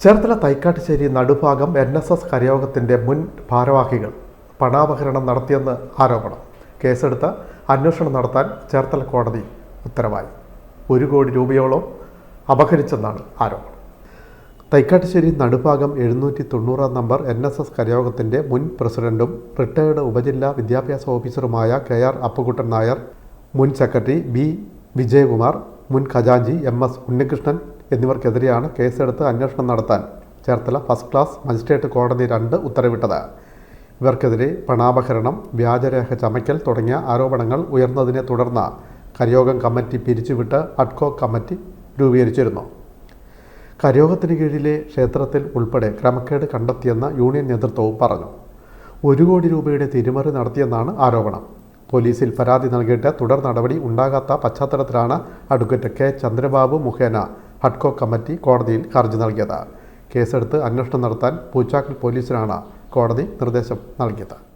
Cherthala Thaikkattussery Nadubhagam N S S കരയോഗത്തിന്റെ മുൻ ഭാരവാഹികൾ പണാപഹരണം നടത്തിയെന്ന് ആരോപണം. കേസെടുത്ത് അന്വേഷണം നടത്താൻ ചേർത്തല കോടതി ഉത്തരവായി. ഒരു കോടി രൂപയോളം അപഹരിച്ചെന്നാണ് ആരോപണം. തൈക്കാട്ടുശ്ശേരി നടുഭാഗം എഴുന്നൂറ്റി തൊണ്ണൂറാം നമ്പർ എൻ എസ് എസ് കരയോഗത്തിന്റെ മുൻ പ്രസിഡന്റും റിട്ടയേർഡ് ഉപജില്ലാ വിദ്യാഭ്യാസ ഓഫീസറുമായ കെ ആർ അപ്പുകുട്ടൻ നായർ മുൻ സെക്രട്ടറി ബി വിജയകുമാർ മുൻ ഖജാഞ്ചി എം എസ് ഉണ്ണികൃഷ്ണൻ എന്നിവർക്കെതിരെയാണ് കേസെടുത്ത് അന്വേഷണം നടത്താൻ ചേർത്തല ഫസ്റ്റ് ക്ലാസ് മജിസ്ട്രേറ്റ് കോടതി രണ്ട് ഉത്തരവിട്ടത്. ഇവർക്കെതിരെ പണാപഹരണം വ്യാജരേഖ ചമയ്ക്കൽ തുടങ്ങിയ ആരോപണങ്ങൾ ഉയർന്നതിനെ തുടർന്ന് കരയോഗം കമ്മിറ്റി പിരിച്ചുവിട്ട് അഡ്കോ കമ്മിറ്റി രൂപീകരിച്ചിരുന്നു. കരയോഗത്തിന് കീഴിലെ ക്ഷേത്രത്തിൽ ഉൾപ്പെടെ ക്രമക്കേട് കണ്ടെത്തിയെന്ന യൂണിയൻ നേതൃത്വവും പറഞ്ഞു. ഒരു കോടി രൂപയുടെ തിരിമറി നടത്തിയെന്നാണ് ആരോപണം. പോലീസിൽ പരാതി നൽകിയിട്ട് തുടർ നടപടി ഉണ്ടാകാത്ത പശ്ചാത്തലത്തിലാണ് അഡ്വക്കേറ്റ് കെ. ചന്ദ്രബാബു മുഖേന ഹഡ്കോ കമ്മിറ്റി കോടതിയിൽ ഹർജി നൽകിയത്. കേസെടുത്ത് അന്വേഷണം നടത്താൻ പൂച്ചാക്കൽ പോലീസിനാണ് കോടതി നിർദ്ദേശം നൽകിയത്.